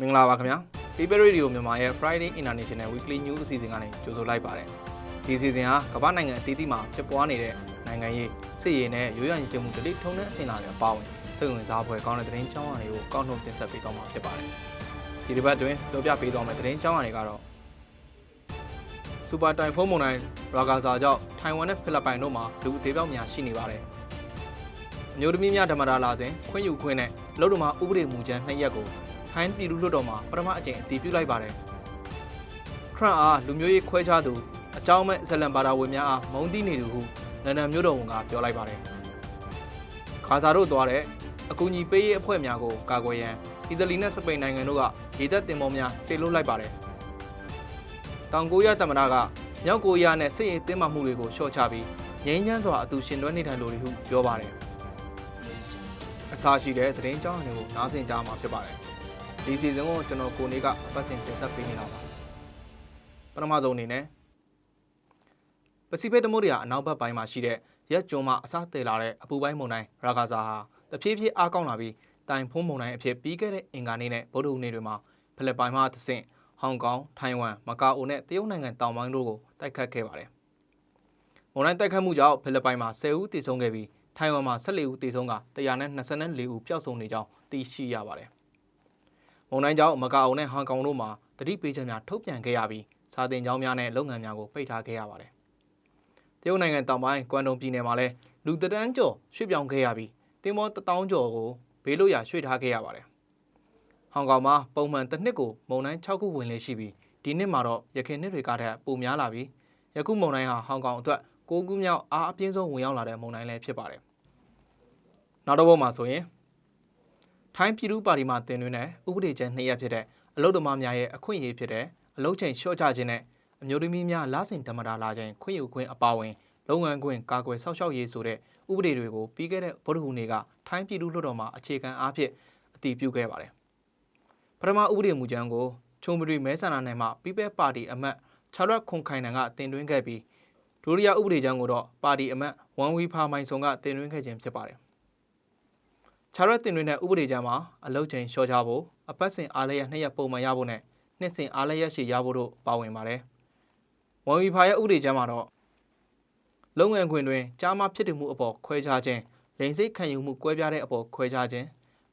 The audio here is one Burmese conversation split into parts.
မင်္ဂလာပါခင်ဗျာ People Radio မြန်မာရဲ့ Friday International Weekly News အစီအစဉ်ကနေကြိုဆိုလိုက်ပါတယ်ဒီအစီအစဉ်ဟာကမ္ဘာနိုင်ငံအသီးသီးမှာဖြစ်ပွားနေတဲ့နိုင်ငံရေးစစ်ရေးနဲ့ရိုးရာညီကျမှုဒလိထုံတဲ့အဆင့်လာတွေအပါအဝင်စိတ်ဝင်စားဖွယ်ကောင်းတဲ့သတင်းကြောင်းအရာတွေကိုကောက်နှုတ်တင်ဆက်ပေးသွားမှာဖြစ်ပါတယ်ဒီတစ်ပတ်တွင်ပြောပြပေးသွားမယ့်သတင်းကြောင်းအရာတွေကတော့စူပါတိုင်ဖုန်းမုန်တိုင်းရာဂါဇာကြောင့်ထိုင်ဝမ်နဲ့ဖိလစ်ပိုင်တို့မှာလူအသေးပြောက်များရှိနေပါတယ်အမျိုးသမီးများဓမ္မဒါလာစဉ်ခွင့်ယူခွင့်နဲ့အလုပ်တော်မှာဥပဒေမူကြမ်းနှစ်ရက်ကို ထိုင်းပြည်သူ့လွှတ်တော်မှာပထမအကြိမ်အတည်ပြုလိုက်ပါတယ်။ခရန့်အားလူမျိုးရေးခွဲခြားသူအကြောင်းမဲ့ဇလန်ဘာသာဝင်များအားမုန်းတီးနေသူဟုလန်ဒန်မြို့တော်ဝန်ကပြောလိုက်ပါတယ်။ခါစာတို့သွားတဲ့အကူအညီပေးရေးအဖွဲ့များကိုကာကွယ်ရန်အီတလီနဲ့စပိန်နိုင်ငံတို့ကရေတပ်တင်ပေါ်များဆေလွတ်လိုက်ပါတယ်။တောင်ကိုရီးယားသမ္မတကမြောက်ကိုရီးယားနဲ့စစ်ရေးတင်းမာမှုတွေကိုလျှော့ချပြီးငြိမ်းချမ်းစွာအတူရှင်တွဲနေထိုင်လိုတယ်ဟုပြောပါတယ်။အစားရှိတဲ့သတင်းကြောင်းတွေကိုနားဆင်ကြမှာဖြစ်ပါတယ်။ ဒီစီဇန်ကိုကျွန်တော်ကိုနေကပတ်စင်တင်ဆက်ပေးနေတာပါပထမဆုံးအနေနဲ့ပစိဖိတ်သမုဒ္ဒရာအနောက်ဘက်ပိုင်းမှာရှိတဲ့ရက်ကျွန်းမှာအစားတည်လာတဲ့အပူပိုင်းမုန်တိုင်းရာဂါဇာဟာတဖြည်းဖြည်းအားကောင်းလာပြီးတိုင်ဖုံးမုန်တိုင်းအဖြစ်ပြီးခဲ့တဲ့အင်္ဂါနေ့နဲ့ဗုဒ္ဓဟူးနေ့တွေမှာဖိလစ်ပိုင်မှတဆင့်ဟောင်ကောင်ထိုင်ဝမ်မကာအိုနဲ့တရုတ်နိုင်ငံတောင်ပိုင်းတို့ကိုတိုက်ခတ်ခဲ့ပါတယ်မုန်တိုင်းတိုက်ခတ်မှုကြောင့်ဖိလစ်ပိုင်မှာ10ဦးသေဆုံးခဲ့ပြီးထိုင်ဝမ်မှာ14ဦးသေဆုံးက124ဦးပျောက်ဆုံးနေကြောင်းသိရှိရပါတယ် မုန်တိုင်းကြောင့်မကာအိုနဲ့ဟောင်ကောင်တို့မှာတတိပေးချက်များထုတ်ပြန်ခဲ့ရပြီးစာတင်ကျောင်းများနဲ့လုပ်ငန်းများကိုပိတ်ထားခဲ့ရပါတယ်။တရုတ်နိုင်ငံတောင်ပိုင်းကွမ်တုံပြည်နယ်မှာလည်းလူတန်းကျော်ရွှေ့ပြောင်းခဲ့ရပြီးတင်းမောတထောင်ကျော်ကိုဘေးလွတ်ရာရွှေ့ထားခဲ့ရပါတယ်။ဟောင်ကောင်မှာပုံမှန်တစ်နှစ်ကိုမုန်တိုင်း6ခုဝင်လေရှိပြီးဒီနှစ်မှာတော့ရခိုင်နှစ်တွေကတည်းကပိုများလာပြီးယခုမုန်တိုင်းဟာဟောင်ကောင်အတွက်6ခုမြောက်အားအပြင်းဆုံးဝင်ရောက်လာတဲ့မုန်တိုင်းလည်းဖြစ်ပါတယ်။နောက်တစ်ပုဒ်မှာဆိုရင် ထိုင်းပြည်သူ့ပါတီမှတင်သွင်းတဲ့ဥပဒေချက်နှစ်ရပ်ဖြစ်တဲ့အလုဒ္ဓမများရဲ့အခွင့်အရေးဖြစ်တဲ့အလုတ်ချိန်လျှော့ချခြင်းနဲ့အမျိုးသမီးများလာစဉ်ဓမ္မတာလာခြင်းခွင့်ယူခွင့်အပါအဝင်လုပ်ငန်းခွင့်ကာကွယ်ဆောက်ရှောက်ရေးဆိုတဲ့ဥပဒေတွေကိုပြီးခဲ့တဲ့ဗုဒ္ဓဟူးနေ့ကထိုင်းပြည်သူ့လွှတ်တော်မှာအခြေခံအားဖြင့်အတည်ပြုခဲ့ပါတယ်။ပထမဥပဒေမူကြမ်းကိုချုံပရီမဲဆန္ဒနယ်မှပြည်ပပါတီအမတ်ချာရက်ခွန်ခိုင်နန်ကတင်သွင်းခဲ့ပြီးဒုတိယဥပဒေကြမ်းကိုတော့ပါတီအမတ်ဝန်ဝီဖာမိုင်ဆုံကတင်သွင်းခဲ့ခြင်းဖြစ်ပါတယ်။ ခြားရက်တင်တွင်တဲ့ဥပဒေကြမ်းမှာအလုတ်ချိန်လျှော့ချဖို့အပတ်စဉ်အားလျက်နှစ်ရက်ပုံမှန်ရဖို့နဲ့နှစ်စဉ်အားလျက်ရှည်ရဖို့တို့ပါဝင်ပါတယ်။ဝန်ဝီဖာရဲ့ဥပဒေကြမ်းမှာတော့လုပ်ငန်းခွင်တွင်ကြားမဖြစ်တည်မှုအပေါ်ခွဲခြားခြင်းလိင်စိတ်ခံယူမှုကွဲပြားတဲ့အပေါ်ခွဲခြားခြင်း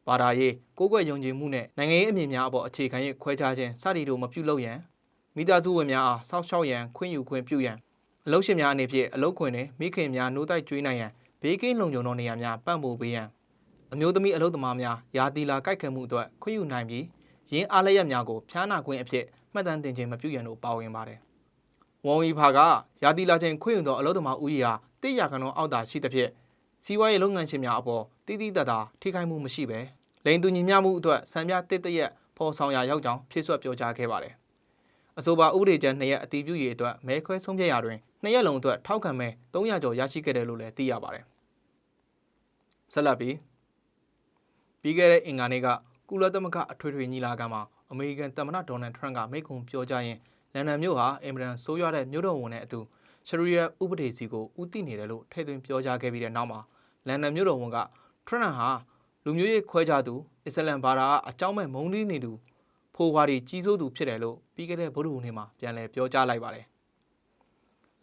ဘာသာရေးကိုးကွယ်ယုံကြည်မှုနဲ့နိုင်ငံရေးအမြင်များအပေါ်အခြေခံ၍ခွဲခြားခြင်းစသည်တို့မပြုလုပ်ရန်မိသားစုဝင်များအားစောင့်ရှောက်ရန်ခွင့်ယူခွင့်ပြုရန်အလုပ်ရှင်များအနေဖြင့်အလုပ်ခွင်တွင်မိခင်များနှိုးတိုက်ကျွေးနိုင်ရန်ဘေးကင်းလုံခြုံသောနေရာများပံ့ပိုးပေးရန် အမျိုးသမီးအလုပ်သမားများယာတီလာကြိုက်ခဲမှုအတွက်ခွင့်ယူနိုင်ပြီးရင်းအားလျက်များကိုဖျားနာခွင့်အဖြစ်မှတ်တမ်းတင်ခြင်းမပြုရန်တို့ပါဝင်ပါတယ်။ဝန်ဝီဖာကယာတီလာခြင်းခွင့်ယူသောအလုပ်သမားဦးရေဟာတိရခဏအောက်သာရှိသဖြင့်စီးပွားရေးလုပ်ငန်းရှင်များအပေါ်တိတိတတ်တာထိခိုက်မှုမရှိဘဲလိန်တူညီမျှမှုအတွက်စံပြတစ်တရက်ဖော်ဆောင်ရာရောက်ကြောင်းဖြည့်ဆွတ်ပြောကြားခဲ့ပါတယ်။အဆိုပါဥပဒေကျမ်းနှစ်ရက်အတည်ပြုရေးအတွက်မဲခွဲဆုံးဖြတ်ရာတွင်နှစ်ရက်လုံးအတွက်ထောက်ခံမဲ300ကျော်ရရှိခဲ့တယ်လို့လည်းသိရပါတယ်။ဆက်လက်ပြီး ပြီးခဲ့တဲ့အင်္ဂါနေ့ကကုလသမဂ္ဂအထွေထွေညီလာခံမှာအမေရိကန်သမ္မတဒေါ်နယ်ထရန့်ကမိန့်ခွန်းပြောကြားရင်းလန်ဒန်မြို့ဟာအင်မရန်ဆိုးရွားတဲ့မြို့တော်ဝန်နဲ့အတူရှရီယာဥပဒေစီကိုဥတည်နေတယ်လို့ထည့်သွင်းပြောကြားခဲ့ပြီးတဲ့နောက်မှာလန်ဒန်မြို့တော်ဝန်ကထရန့်ဟာလူမျိုးရေးခွဲခြားသူအစ္စလမ်ဘာသာအကြောင်းမဲ့မုန်းတီးနေသူဖိုဝါဒီကြီးစိုးသူဖြစ်တယ်လို့ပြီးခဲ့တဲ့ဗုဒ္ဓဟူးနေ့မှာပြန်လည်ပြောကြားလိုက်ပါတယ်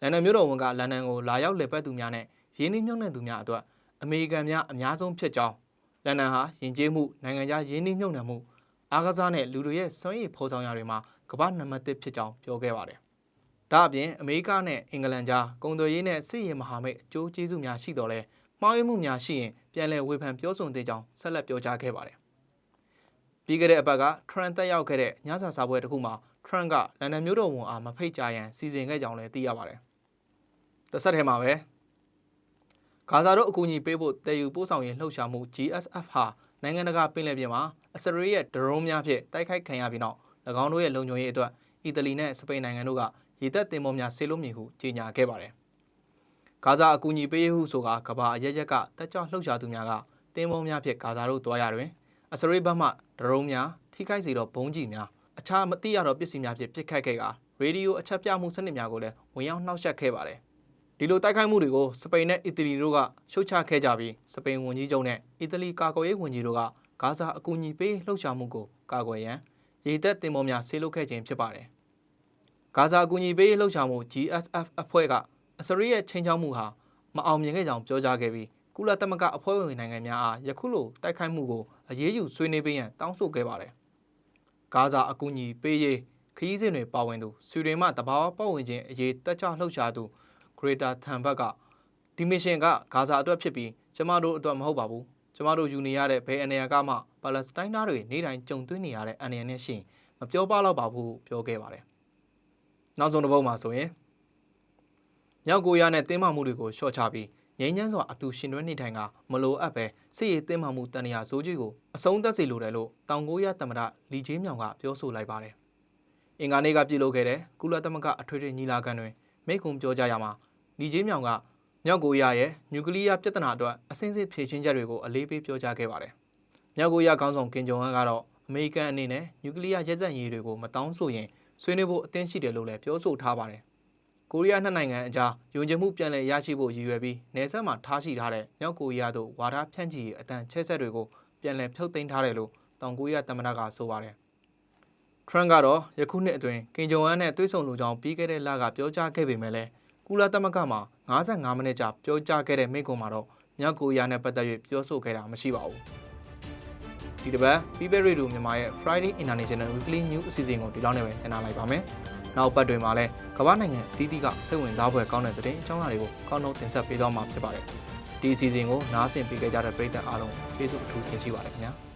လန်ဒန်မြို့တော်ဝန်ကလန်ဒန်ကိုလာရောက်လည်ပတ်သူများနဲ့ရင်းနှီးမြှုပ်နှံသူများအတွက်အမေရိကန်များအများဆုံးဖြစ်ကြောင်း လန်ဒန်ဟာယဉ်ကျေးမှုနိုင်ငံခြားရင်းနှီးမြှုပ်နှံမှုအားကစားနဲ့လူတွေရဲ့စွမ်းရည်ဖော်ဆောင်ရာတွေမှာကမ္ဘာနံပါတ်1ဖြစ်ကြောင်းပြောခဲ့ပါတယ်။ဒါအပြင်အမေရိကနဲ့အင်္ဂလန်ကြားကုန်သွယ်ရေးနဲ့စစ်ရေးမဟာမိတ်အကျိုးကျေးဇူးများရှိတော်လဲမှားယွင်းမှုများရှိရင်ပြန်လည်ဝေဖန်ပြောဆိုသင့်ကြောင်းဆက်လက်ပြောကြားခဲ့ပါတယ်။ပြီးခဲ့တဲ့အပတ်ကထရန့်တက်ရောက်ခဲ့တဲ့ညစာစားပွဲတစ်ခုမှာထရန့်ကလန်ဒန်မြို့တော်ဝန်အားမဖိတ်ကြားရန်စီစဉ်ခဲ့ကြောင်းလည်းသိရပါတယ်။တစ်ဆက်တည်းမှာပဲ ဂါဇာတို့အကူအညီပေးဖို့တည်ယူပို့ဆောင်ရေးလှုပ်ရှားမှု GSF ဟာနိုင်ငံတကာပင်လယ်ပြင်မှာအစ္စရေးရဲ့ဒရုန်းများဖြင့်တိုက်ခိုက်ခံရပြီးနောက်၎င်းတို့ရဲ့လုံခြုံရေးအတွက်အီတလီနဲ့စပိန်နိုင်ငံတို့ကရေတပ်တင်ပေါ်များဆေလို့မည်ဟုကြေညာခဲ့ပါတယ်။ဂါဇာအကူအညီပေးရေးဟုဆိုကကမ္ဘာအရက်ရက်ကတက်ကြွလှုပ်ရှားသူများကတင်ပေါ်များဖြင့်ဂါဇာတို့တွားရတွင်အစ္စရေးဘက်မှဒရုန်းများထိခိုက်စေသောဘုံးကြီးများအခြားမတိရသောပစ္စည်းများဖြင့်ပစ်ခတ်ခဲ့ကရေဒီယိုအချက်ပြမှုစနစ်များကိုလည်းဝင်ရောက်နှောက်ယှက်ခဲ့ပါတယ်။ ဒီလိုတိုက်ခိုက်မှုတွေကိုစပိန်နဲ့အီတလီတို့ကရှုတ်ချခဲ့ကြပြီးစပိန်ဝန်ကြီးချုပ်နဲ့အီတလီကာကွယ်ရေးဝန်ကြီးတို့ကဂါဇာအကူအညီပေးလှုပ်ရှားမှုကိုကာကွယ်ရန်ရေတပ်တင်မောများဆေးလုခဲ့ခြင်းဖြစ်ပါတယ်။ဂါဇာအကူအညီပေးရေးလှုပ်ရှားမှု GSF အဖွဲ့ကအစ္စရေးရဲ့ချိန်ချောက်မှုဟာမအောင်မြင်ခဲ့ကြောင်းပြောကြားခဲ့ပြီးကုလသမဂ္ဂအဖွဲ့ဝင်နိုင်ငံများအားယခုလိုတိုက်ခိုက်မှုကိုအရေးယူဆွေးနွေးပေးရန်တောင်းဆိုခဲ့ပါတယ်။ဂါဇာအကူအညီပေးရေးခရီးစဉ်တွေပါဝင်သူဆွေဒင်မှတဘာဝပတ်ဝန်းကျင်အရေးတက်ကြလှုပ်ရှားသူ Greater Thunberg ကဒီမစ်ရှင်ကဂါဇာအတွက်ဖြစ်ပြီးကျမတို့အတွက်မဟုတ်ပါဘူးကျမတို့ယူနေရတဲ့ဘယ်အနေအကမှပါလက်စတိုင်းသားတွေနေတိုင်းကြုံတွေ့နေရတဲ့အနေနဲ့ရှိရင်မပြောပါတော့ပါဘူးပြောခဲ့ပါတယ်နောက်ဆုံးတစ်ပုဒ်မှာဆိုရင်မြောက်ကိုရီးယားနဲ့တင်းမာမှုတွေကိုရှော့ချပြီးငြိမ်းချမ်းစွာအတူရှင်တွဲနေထိုင်ကမလိုအပ်ပဲစစ်ရေးတင်းမာမှုတန်ရာဇိုးကြီးကိုအဆုံးသတ်စေလိုတယ်လို့တောင်ကိုရီးယားသမ္မတလီဂျေးမြောင်ကပြောဆိုလိုက်ပါတယ်အင်္ဂါနေ့ကပြုလုပ်ခဲ့တဲ့ကုလသမဂ္ဂအထွေထွေညီလာခံတွင်မိန့်ခွန်းပြောကြားရမှာ လီဂျေးမြောင်က မြောက်ကိုရီးယားရဲ့နျူကလ িয়ার ပြဿနာအတွက်အစင်းစစ်ဖြေရှင်းချက်တွေကိုအလေးပေးပြောကြားခဲ့ပါတယ်။မြောက်ကိုရီးယားခေါင်းဆောင်ကင်ဂျုံဟန်ကတော့အမေရိကန်အနေနဲ့နျူကလ িয়ার ရဲစက်ရေးတွေကိုမတောင်းဆိုရင်ဆွေးနွေးဖို့အသင့်ရှိတယ်လို့လည်းပြောဆိုထားပါတယ်။ကိုရီးယားနှစ်နိုင်ငံအကြားယုံကြည်မှုပြန်လည်ရရှိဖို့ရည်ရွယ်ပြီးနေဆက်မှာထားရှိထားတဲ့မြောက်ကိုရီးယားတို့ဝါဒဖြန့်ချီရေးအတန်ချဲ့ဆက်တွေကိုပြန်လည်ဖြုတ်သိမ်းထားတယ်လို့တောင်ကိုရီးယားသမ္မတကဆိုပါတယ်။ Trump ကတော့ယခုနှစ်အတွင်းကင်ဂျုံဟန်နဲ့တွေ့ဆုံလူကြောင်းပြီးခဲ့တဲ့လကပြောကြားခဲ့ပေမဲ့လည်း ကုလသမဂ္ဂမှာ55မိနစ်ကြာပြောကြားခဲ့တဲ့မိန့်ခွန်းမှာတော့မြောက်ကိုရီးယားနဲ့ပတ်သက်၍ပြောဆိုခဲ့တာမရှိပါဘူး။ဒီတစ်ပတ် People Radio မြန်မာရဲ့ Friday International Weekly News အစီအစဉ်ကိုဒီလောက်နဲ့ပဲညှနာလိုက်ပါမယ်။နောက်ပတ်တွေမှာလည်းကမ္ဘာနိုင်ငံအသီးသီးကစိတ်ဝင်စားဖွယ်ကောင်းတဲ့သတင်းအကြောင်းအရာတွေကိုကောင်းတော့တင်ဆက်ပေးသွားမှာဖြစ်ပါတယ်။ဒီအစီအစဉ်ကိုနားဆင်ပေးကြတဲ့ပရိသတ်အားလုံးကျေးဇူးအထူးတင်ရှိပါတယ်ခင်ဗျာ။